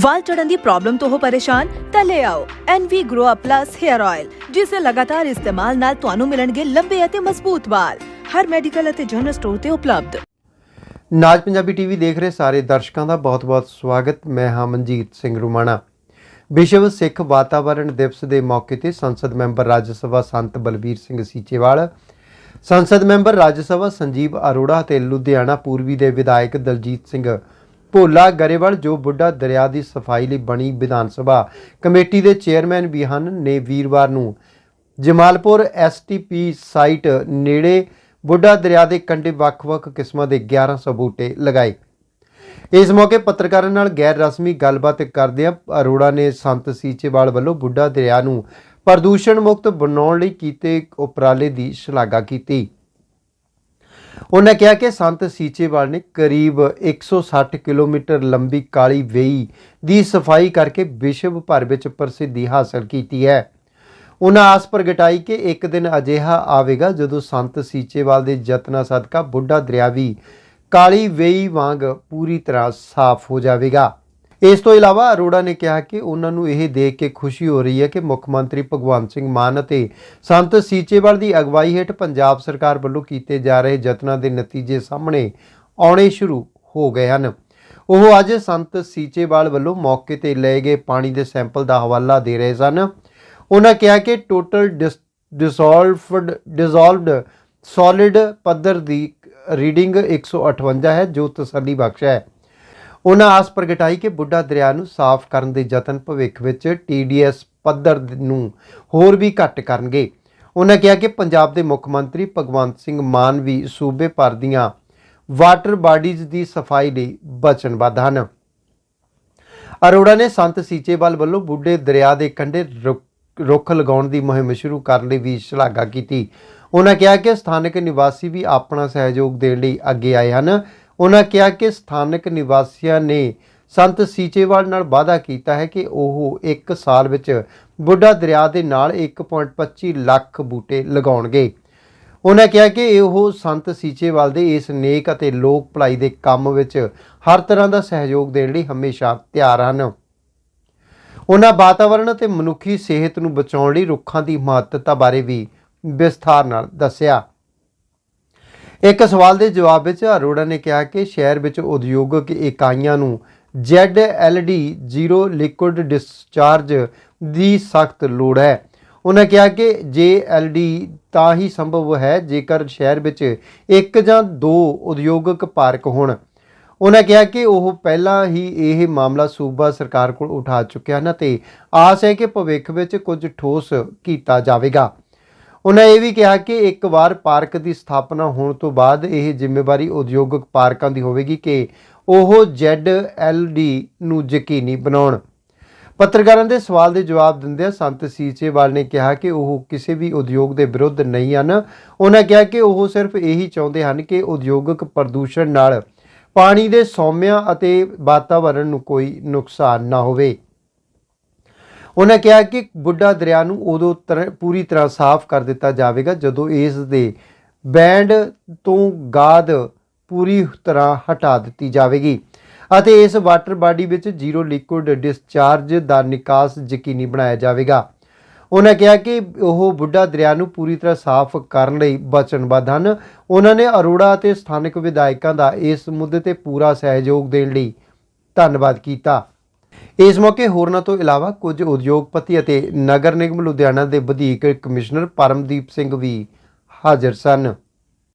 ਵਾਲ ਝੜਨ ਦੀ problem ਤੋਂ ਹੋ ਪਰੇਸ਼ਾਨ, ਤਾਂ ਲੈ ਆਓ NV Grow Up Plus Hair Oil ਜਿਸ ਦੇ ਲਗਾਤਾਰ ਇਸਤੇਮਾਲ ਨਾਲ ਤੁਹਾਨੂੰ ਮਿਲਣਗੇ ਲੰਬੇ ਅਤੇ ਮਜ਼ਬੂਤ ਵਾਲ। ਹਰ ਮੈਡੀਕਲ ਅਤੇ ਜਨਰਲ ਸਟੋਰ ਤੇ ਉਪਲਬਧ। ਨਾਜ ਪੰਜਾਬੀ ਟੀਵੀ ਦੇਖ ਰਹੇ ਸਾਰੇ ਦਰਸ਼ਕਾਂ ਦਾ ਬਹੁਤ-ਬਹੁਤ ਸਵਾਗਤ। ਮੈਂ ਹਾਂ ਮਨਜੀਤ ਸਿੰਘ ਰੁਮਾਣਾ। ਵਿਸ਼ਵ ਸਿੱਖ ਵਾਤਾਵਰਣ ਦਿਵਸ ਦੇ ਮੌਕੇ ਤੇ ਸੰਸਦ ਮੈਂਬਰ ਰਾਜ ਸਭਾ ਸੰਤ ਬਲਬੀਰ ਸਿੰਘ ਸੀਚੇਵਾਲ, ਸੰਸਦ ਮੈਂਬਰ ਰਾਜ ਸਭਾ ਸੰਜੀਵ ਅਰੋੜਾ ਤੇ ਲੁਧਿਆਣਾ ਪੂਰਬੀ ਦੇ ਵਿਧਾਇਕ ਦਲਜੀਤ ਸਿੰਘ ਭੋਲਾ ਗਰੇਵਾਲ, ਜੋ ਬੁੱਢਾ ਦਰਿਆ ਦੀ ਸਫ਼ਾਈ ਲਈ ਬਣੀ ਵਿਧਾਨ ਸਭਾ ਕਮੇਟੀ ਦੇ ਚੇਅਰਮੈਨ ਵੀ ਹਨ, ਨੇ ਵੀਰਵਾਰ ਨੂੰ ਜਮਾਲਪੁਰ ਐਸਟੀਪੀ ਸਾਈਟ ਨੇੜੇ ਬੁੱਢਾ ਦਰਿਆ ਦੇ ਕੰਢੇ ਵੱਖ-ਵੱਖ ਕਿਸਮਾਂ ਦੇ 1100 ਬੂਟੇ ਲਗਾਏ। ਇਸ ਮੌਕੇ ਪੱਤਰਕਾਰਾਂ ਨਾਲ ਗੈਰ ਰਸਮੀ ਗੱਲਬਾਤ ਕਰਦਿਆਂ ਅਰੋੜਾ ਨੇ ਸੰਤ ਸੀਚੇਵਾਲ ਵੱਲੋਂ ਬੁੱਢਾ ਦਰਿਆ ਨੂੰ ਪ੍ਰਦੂਸ਼ਣ ਮੁਕਤ ਬਣਾਉਣ ਲਈ ਕੀਤੇ ਉਪਰਾਲੇ ਦੀ ਸ਼ਲਾਘਾ ਕੀਤੀ। ਉਹਨਾਂ ਕਿਹਾ ਕਿ ਸੰਤ ਸੀਚੇਵਾਲ ਨੇ ਕਰੀਬ 160 ਕਿਲੋਮੀਟਰ ਲੰਬੀ ਕਾਲੀ ਵੇਈ ਦੀ ਸਫ਼ਾਈ ਕਰਕੇ ਵਿਸ਼ਵ ਭਰ ਵਿੱਚ ਪ੍ਰਸਿੱਧੀ ਹਾਸਲ ਕੀਤੀ ਹੈ। ਉਹਨਾਂ ਆਸ ਪ੍ਰਗਟਾਈ ਕਿ ਇੱਕ ਦਿਨ ਅਜਿਹਾ ਆਵੇਗਾ ਜਦੋਂ ਸੰਤ ਸੀਚੇਵਾਲ ਦੇ ਯਤਨਾਂ ਸਦਕਾ ਬੁੱਢਾ ਦਰਿਆ ਵੀ ਕਾਲੀ ਵੇਈ ਵਾਂਗ ਪੂਰੀ ਤਰ੍ਹਾਂ ਸਾਫ਼ ਹੋ ਜਾਵੇਗਾ। ਇਸ ਤੋਂ ਇਲਾਵਾ ਅਰੋੜਾ ਨੇ ਕਿਹਾ ਕਿ ਉਹਨਾਂ ਨੂੰ ਇਹ ਦੇਖ ਕੇ ਖੁਸ਼ੀ ਹੋ ਰਹੀ ਹੈ ਕਿ ਮੁੱਖ ਮੰਤਰੀ ਭਗਵੰਤ ਸਿੰਘ ਮਾਨ ਅਤੇ ਸੰਤ ਸੀਚੇਵਾਲ ਦੀ ਅਗਵਾਈ ਹੇਠ ਪੰਜਾਬ ਸਰਕਾਰ ਵੱਲੋਂ ਕੀਤੇ ਜਾ ਰਹੇ ਯਤਨਾਂ ਦੇ ਨਤੀਜੇ ਸਾਹਮਣੇ ਆਉਣੇ ਸ਼ੁਰੂ ਹੋ ਗਏ ਹਨ। ਉਹ ਅੱਜ ਸੰਤ ਸੀਚੇਵਾਲ ਵੱਲੋਂ ਮੌਕੇ ਤੇ ਲਏ ਗਏ ਪਾਣੀ ਦੇ ਸੈਂਪਲ ਦਾ ਹਵਾਲਾ ਦੇ ਰਹੇ ਸਨ। ਉਹਨਾਂ ਕਿਹਾ ਕਿ ਟੋਟਲ ਡਿਸੋਲਵਡ ਡਿਸੋਲਵਡ ਸੋਲਿਡ ਪੱਧਰ ਦੀ ਰੀਡਿੰਗ 158 ਹੈ, ਜੋ ਤਸੱਲੀ ਬਖਸ਼ ਹੈ। ਉਹਨਾਂ ਆਸ ਪ੍ਰਗਟਾਈ ਕਿ ਬੁੱਢਾ ਦਰਿਆ ਨੂੰ ਸਾਫ਼ ਕਰਨ ਦੇ ਯਤਨ ਭਵਿੱਖ ਵਿੱਚ TDS ਪੱਧਰ ਨੂੰ ਹੋਰ ਵੀ ਘੱਟ ਕਰਨਗੇ। ਉਹਨਾਂ ਕਿਹਾ ਕਿ ਪੰਜਾਬ ਦੇ ਮੁੱਖ ਮੰਤਰੀ ਭਗਵੰਤ ਸਿੰਘ ਮਾਨ ਵੀ ਸੂਬੇ ਭਰ ਦੀਆਂ ਵਾਟਰ ਬਾਡੀਜ਼ ਦੀ ਸਫ਼ਾਈ ਲਈ ਵਚਨਬੱਧ ਹਨ। ਅਰੋੜਾ ਨੇ ਸੰਤ ਸੀਚੇਵਾਲ ਵੱਲੋਂ ਬੁੱਢੇ ਦਰਿਆ ਦੇ ਕੰਢੇ ਰੁੱਖ- ਰੁੱਖ ਲਗਾਉਣ ਦੀ ਮੁਹਿੰਮ ਸ਼ੁਰੂ ਕਰਨ ਲਈ ਵੀ ਸ਼ਲਾਘਾ ਕੀਤੀ। ਉਹਨਾਂ ਕਿਹਾ ਕਿ ਸਥਾਨਕ ਨਿਵਾਸੀ ਵੀ ਆਪਣਾ ਸਹਿਯੋਗ ਦੇਣ ਲਈ ਅੱਗੇ ਆਏ ਹਨ। ਉਹਨਾਂ ਕਿਹਾ ਕਿ ਸਥਾਨਕ ਨਿਵਾਸੀਆਂ ਨੇ ਸੰਤ ਸੀਚੇਵਾਲ ਨਾਲ ਵਾਅਦਾ ਕੀਤਾ ਹੈ ਕਿ ਉਹ 1 ਸਾਲ ਵਿੱਚ ਬੁੱਢਾ ਦਰਿਆ ਦੇ ਨਾਲ 1.25 ਲੱਖ ਬੂਟੇ ਲਗਾਉਣਗੇ। ਉਹਨਾਂ ਕਿਹਾ ਕਿ ਉਹ ਸੰਤ ਸੀਚੇਵਾਲ ਦੇ ਇਸ ਨੇਕ ਅਤੇ ਲੋਕ ਭਲਾਈ ਦੇ ਕੰਮ ਵਿੱਚ ਹਰ ਤਰ੍ਹਾਂ ਦਾ ਸਹਿਯੋਗ ਦੇਣ ਲਈ ਹਮੇਸ਼ਾ ਤਿਆਰ ਹਨ। ਉਹਨਾਂ ਵਾਤਾਵਰਣ ਅਤੇ ਮਨੁੱਖੀ ਸਿਹਤ ਨੂੰ ਬਚਾਉਣ ਲਈ ਰੁੱਖਾਂ ਦੀ ਮਹੱਤਤਾ ਬਾਰੇ ਵੀ ਵਿਸਥਾਰ ਨਾਲ ਦੱਸਿਆ। ਇੱਕ ਸਵਾਲ ਦੇ ਜਵਾਬ ਵਿੱਚ ਅਰੋੜਾ ਨੇ ਕਿਹਾ ਕਿ ਸ਼ਹਿਰ ਵਿੱਚ ਉਦਯੋਗਿਕ ਇਕਾਈਆਂ ਨੂੰ ZLD ਜ਼ੀਰੋ ਲਿਕੁਇਡ ਡਿਸਚਾਰਜ ਦੀ ਸਖਤ ਲੋੜ ਹੈ। ਉਹਨਾਂ ਕਿਹਾ ਕਿ JLD ਤਾਂ ਹੀ ਸੰਭਵ ਹੈ ਜੇਕਰ ਸ਼ਹਿਰ ਵਿੱਚ ਇੱਕ ਜਾਂ ਦੋ ਉਦਯੋਗਿਕ ਪਾਰਕ ਹੋਣ। ਉਹਨਾਂ ਕਿਹਾ ਕਿ ਉਹ ਪਹਿਲਾਂ ਹੀ ਇਹ ਮਾਮਲਾ ਸੂਬਾ ਸਰਕਾਰ ਕੋਲ ਉਠਾ ਚੁੱਕਿਆ ਹਨ ਤੇ ਆਸ ਹੈ ਕਿ ਭਵਿੱਖ ਵਿੱਚ ਕੁਝ ਠੋਸ ਕੀਤਾ ਜਾਵੇਗਾ। ਉਹਨਾਂ ਇਹ ਵੀ ਕਿਹਾ ਕਿ ਇੱਕ ਵਾਰ ਪਾਰਕ ਦੀ ਸਥਾਪਨਾ ਹੋਣ ਤੋਂ ਬਾਅਦ ਇਹ ਜ਼ਿੰਮੇਵਾਰੀ ਉਦਯੋਗਿਕ ਪਾਰਕਾਂ ਦੀ ਹੋਵੇਗੀ ਕਿ ਉਹ ZLD ਨੂੰ ਯਕੀਨੀ ਬਣਾਉਣ। ਪੱਤਰਕਾਰਾਂ ਦੇ ਸਵਾਲ ਦੇ ਜਵਾਬ ਦਿੰਦਿਆਂ ਸੰਤ ਸੀਚੇਵਾਲ ਨੇ ਕਿਹਾ ਕਿ ਉਹ ਕਿਸੇ ਵੀ ਉਦਯੋਗ ਦੇ ਵਿਰੁੱਧ ਨਹੀਂ ਹਨ। ਉਹਨਾਂ ਕਿਹਾ ਕਿ ਉਹ ਸਿਰਫ ਇਹੀ ਚਾਹੁੰਦੇ ਹਨ ਕਿ ਉਦਯੋਗਿਕ ਪ੍ਰਦੂਸ਼ਣ ਨਾਲ ਪਾਣੀ ਦੇ ਸੌਮਿਆਂ ਅਤੇ ਵਾਤਾਵਰਣ ਨੂੰ ਕੋਈ ਨੁਕਸਾਨ ਨਾ ਹੋਵੇ। ਉਹਨਾਂ ਕਿਹਾ ਕਿ ਬੁੱਢਾ ਦਰਿਆ ਨੂੰ ਉਦੋਂ ਤਰ੍ਹਾਂ ਪੂਰੀ ਤਰ੍ਹਾਂ ਸਾਫ਼ ਕਰ ਦਿੱਤਾ ਜਾਵੇਗਾ ਜਦੋਂ ਇਸ ਦੇ ਬੈਂਡ ਤੋਂ ਗਾਦ ਪੂਰੀ ਤਰ੍ਹਾਂ ਹਟਾ ਦਿੱਤੀ ਜਾਵੇਗੀ ਅਤੇ ਇਸ ਵਾਟਰ ਬਾਡੀ ਵਿੱਚ ਜ਼ੀਰੋ ਲਿਕੁਇਡ ਡਿਸਚਾਰਜ ਦਾ ਨਿਕਾਸ ਯਕੀਨੀ ਬਣਾਇਆ ਜਾਵੇਗਾ। ਉਹਨਾਂ ਕਿਹਾ ਕਿ ਉਹ ਬੁੱਢਾ ਦਰਿਆ ਨੂੰ ਪੂਰੀ ਤਰ੍ਹਾਂ ਸਾਫ਼ ਕਰਨ ਲਈ ਵਚਨਬੱਧ ਹਨ। ਉਹਨਾਂ ਨੇ ਅਰੋੜਾ ਅਤੇ ਸਥਾਨਕ ਵਿਧਾਇਕਾਂ ਦਾ ਇਸ ਮੁੱਦੇ ਤੇ ਪੂਰਾ ਸਹਿਯੋਗ ਦੇਣ ਲਈ ਧੰਨਵਾਦ ਕੀਤਾ। ਇਸ ਮੌਕੇ ਹੋਰਨਾਂ ਤੋਂ ਇਲਾਵਾ ਕੁਝ ਉਦਯੋਗਪਤੀ ਅਤੇ ਨਗਰ ਨਿਗਮ ਲੁਧਿਆਣਾ ਦੇ ਵਧੀਕ ਕਮਿਸ਼ਨਰ ਪਰਮਦੀਪ ਸਿੰਘ ਵੀ ਹਾਜ਼ਰ ਸਨ।